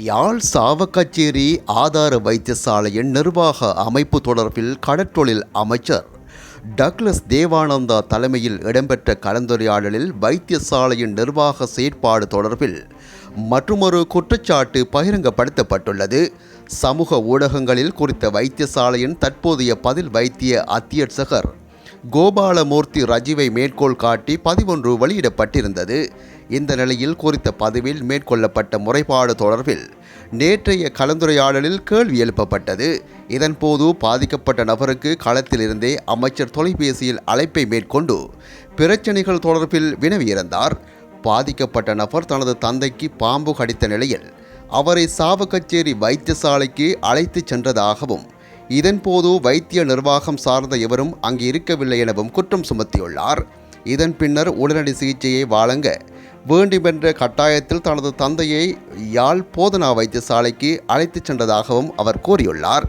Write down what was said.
யாழ் சாவக்கச்சேரி ஆதார வைத்தியசாலையின் நிர்வாக அமைப்பு தொடர்பில் கடற்றொழில் அமைச்சர் டக்ளஸ் தேவானந்தா தலைமையில் இடம்பெற்ற கலந்துரையாடலில் வைத்தியசாலையின் நிர்வாக செயற்பாடு தொடர்பில் மற்றுமொரு குற்றச்சாட்டு பகிரங்கப்படுத்தப்பட்டுள்ளது. சமூக ஊடகங்களில் குறித்த வைத்தியசாலையின் தற்போதைய பதில் வைத்திய அத்தியட்சகர் கோபாலமூர்த்தி ரஜிவை மேற்கோள் காட்டி பதிவொன்று வெளியிடப்பட்டிருந்தது. இந்த நிலையில் குறித்த பதிவில் மேற்கொள்ளப்பட்ட முறைப்பாடு தொடர்பில் நேற்றைய கலந்துரையாடலில் கேள்வி எழுப்பப்பட்டது. இதன்போது பாதிக்கப்பட்ட நபருக்கு களத்திலிருந்தே அமைச்சர் தொலைபேசியில் அழைப்பை மேற்கொண்டு பிரச்சனைகள் தொடர்பில் வினவியிருந்தார். பாதிக்கப்பட்ட நபர் தனது தந்தைக்கு பாம்பு கடித்த நிலையில் அவரை சாவகச்சேரி வைத்தியசாலைக்கு அழைத்துச் சென்றதாகவும் இதன்போது வைத்திய நிர்வாகம் சார்ந்த எவரும் அங்கு இருக்கவில்லை எனவும் குற்றம் சுமத்தியுள்ளார். இதன் பின்னர் உடனடி சிகிச்சையை வழங்க வேண்டுமென்ற கட்டாயத்தில் தனது தந்தையை யாழ் போதனா வைத்தியசாலைக்கு அழைத்துச் சென்றதாகவும் அவர் கூறியுள்ளார்.